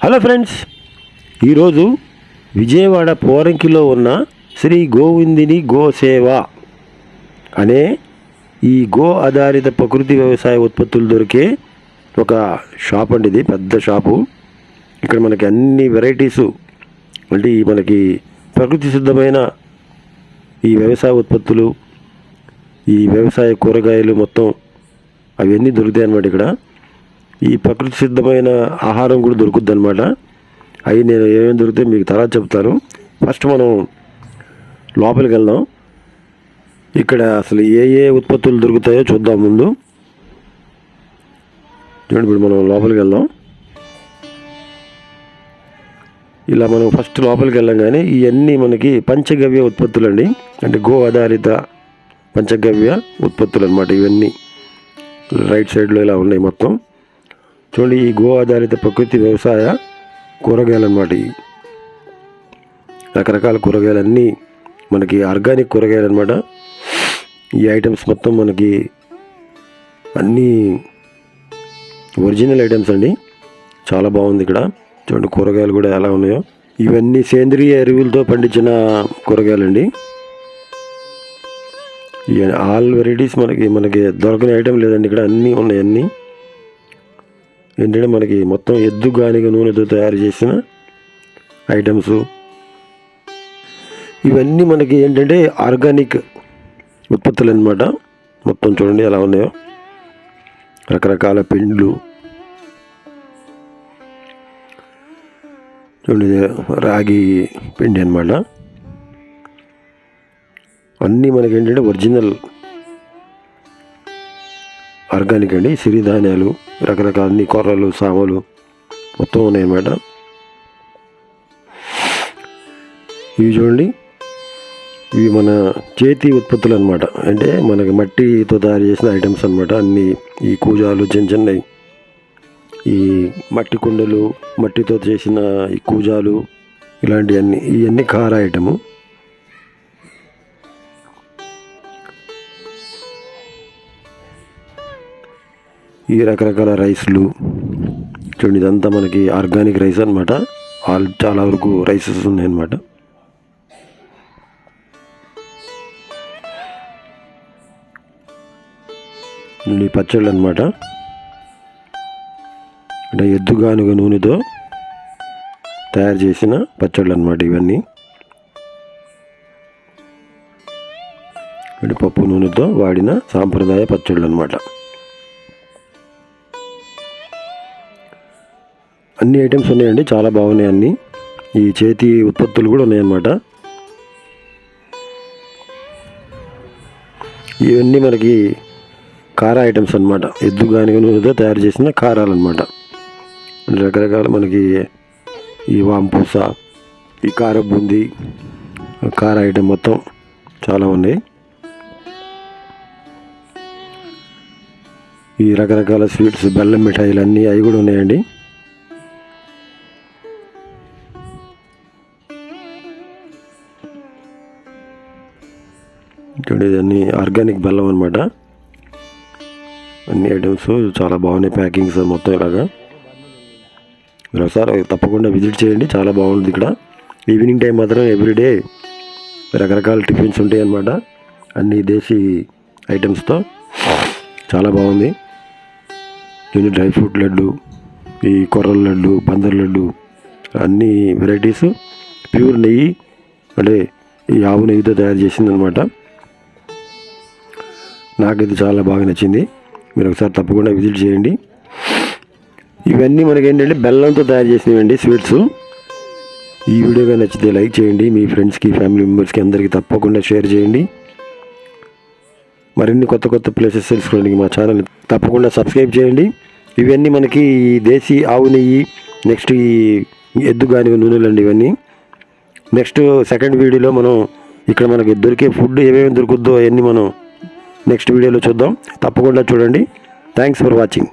Hello friends ఈరోజు విజయవాడ పోరంకిలో ఉన్న శ్రీ గోవిందిని గోసేవ అనే ఈ గో ఆధారిత ప్రకృతి వ్యవసాయ ఉత్పత్తులు దొరికే ఒక షాప్ అండి ఇది పెద్ద షాపు. ఇక్కడ మనకి అన్ని వెరైటీసు అంటే మనకి ప్రకృతి సిద్ధమైన ఈ వ్యవసాయ ఉత్పత్తులు ఈ వ్యవసాయ కూరగాయలు మొత్తం అవన్నీ దొరుకుతాయి అన్నమాట ఇక్కడ. ఈ ప్రకృతి సిద్ధమైన ఆహారం కూడా దొరుకుద్ది అనమాట అవి నేను ఏమేమి దొరుకుతాయి మీకు తర్వాత చెప్తాను. ఫస్ట్ మనం లోపలికి వెళ్దాం. ఇక్కడ అసలు ఏ ఏ ఉత్పత్తులు దొరుకుతాయో చూద్దాం ముందు. చూడండి ఇప్పుడు మనం లోపలికి వెళ్దాం. ఇలా మనం ఫస్ట్ లోపలికి వెళ్ళంగానే ఇవన్నీ మనకి పంచగవ్య ఉత్పత్తులు అండి అంటే గో ఆధారిత పంచగవ్య ఉత్పత్తులు అనమాట ఇవన్నీ రైట్ సైడ్లో ఇలా ఉన్నాయి మొత్తం. చూడండి ఈ గో ఆధారిత ప్రకృతి వ్యవసాయ కూరగాయలు అనమాట ఇవి. రకరకాల కూరగాయలు అన్నీ మనకి ఆర్గానిక్ కూరగాయలు అనమాట ఈ ఐటమ్స్ మొత్తం మనకి అన్నీ ఒరిజినల్ ఐటమ్స్ అండి. చాలా బాగుంది ఇక్కడ. చూడండి కూరగాయలు కూడా ఎలా ఉన్నాయో. ఇవన్నీ సేంద్రియ ఎరువులతో పండించిన కూరగాయలండి. ఈ ఆల్ వెరైటీస్ మనకి మనకి దొరకని ఐటెం లేదండి ఇక్కడ. అన్నీ ఉన్నాయి అన్నీ. ఏంటంటే మనకి మొత్తం ఎద్దు గానిక నూనెతో తయారు చేసిన ఐటమ్స్. ఇవన్నీ మనకి ఏంటంటే ఆర్గానిక్ ఉత్పత్తులు అనమాట మొత్తం చూడండి ఎలా ఉన్నాయో. రకరకాల పిండ్లు. చూడండి రాగి పిండి అనమాట అన్నీ మనకి ఏంటంటే ఒరిజినల్ ఆర్గానిక్ అండి సిరిధాన్యాలు రకరకాల అన్ని కొర్రలు సామలు మొత్తం ఉన్నాయన్నమాట ఇవి చూడండి ఇవి మన చేతి ఉత్పత్తులు అనమాట అంటే మనకి మట్టితో తయారు చేసిన ఐటమ్స్ అనమాట అన్ని ఈ కూజాలు చిన్న చిన్నవి. ఈ మట్టి కుండలు మట్టితో చేసిన ఈ కూజాలు ఇలాంటివన్నీ ఇవన్నీ కార ఐటము. ఈ రకరకాల రైస్లు. చూడండి ఇదంతా మనకి ఆర్గానిక్ రైస్ అనమాట ఆల్ చాలా వరకు రైసెస్ ఉన్నాయన్నమాట. ఈ పచ్చళ్ళు అనమాట అంటే ఎద్దుగానుగ నూనెతో తయారు చేసిన పచ్చళ్ళు అనమాట ఇవన్నీ. పప్పు నూనెతో వాడిన సాంప్రదాయ పచ్చళ్ళు అనమాట అన్ని ఐటమ్స్ ఉన్నాయండి చాలా బాగున్నాయి అన్నీ. ఈ చేతి ఉత్పత్తులు కూడా ఉన్నాయన్నమాట. ఇవన్నీ మనకి కార ఐటమ్స్ అనమాట ఎద్దు గానిగ నూనెతో తయారు చేసిన కారాలు అనమాట రకరకాల మనకి ఈ వాంపూస ఈ కార బూందీ కార ఐటమ్ మొత్తం చాలా ఉన్నాయి. ఈ రకరకాల స్వీట్స్ బెల్లం మిఠాయిలు అన్నీ అవి కూడా ఉన్నాయండి. ఇక్కడ ఇదన్నీ ఆర్గానిక్ బెల్లం అనమాట అన్ని ఐటమ్స్ చాలా బాగున్నాయి ప్యాకింగ్స్ మొత్తం ఇలాగా. మీరు ఒకసారి తప్పకుండా విజిట్ చేయండి చాలా బాగుంటుంది ఇక్కడ. ఈవినింగ్ టైం మాత్రం ఎవ్రీడే రకరకాల టిఫిన్స్ ఉంటాయి అన్నమాట. అన్ని దేశీ ఐటమ్స్తో చాలా బాగుంది. దీని డ్రై ఫ్రూట్ లడ్డు ఈ కొర్రల లడ్డు పందర్ లడ్డు అన్ని వెరైటీస్ ప్యూర్ నెయ్యి అంటే ఈ ఆవు నెయ్యితో తయారు చేసింది నాకు ఇది చాలా బాగా నచ్చింది. మీరు ఒకసారి తప్పకుండా విజిట్ చేయండి. ఇవన్నీ మనకి ఏంటంటే బెల్లంతో తయారు చేసినవండి స్వీట్స్. ఈ వీడియోగా నచ్చితే లైక్ చేయండి. మీ ఫ్రెండ్స్కి ఫ్యామిలీ మెంబర్స్కి అందరికీ తప్పకుండా షేర్ చేయండి. మరిన్ని కొత్త కొత్త ప్లేసెస్ తెలుసుకోవడానికి మా ఛానల్ తప్పకుండా సబ్స్క్రైబ్ చేయండి. ఇవన్నీ మనకి ఈ దేశీ ఆవు నెయ్యి నెక్స్ట్ ఈ ఎద్దు గాని నూనెలండి ఇవన్నీ. నెక్స్ట్ సెకండ్ వీడియోలో మనం ఇక్కడ మనకి దొరికే ఫుడ్ ఏమేమి దొరుకుద్దో అవన్నీ మనం నెక్స్ట్ వీడియోలో చూద్దాం. తప్పకుండా చూడండి. Thanks for watching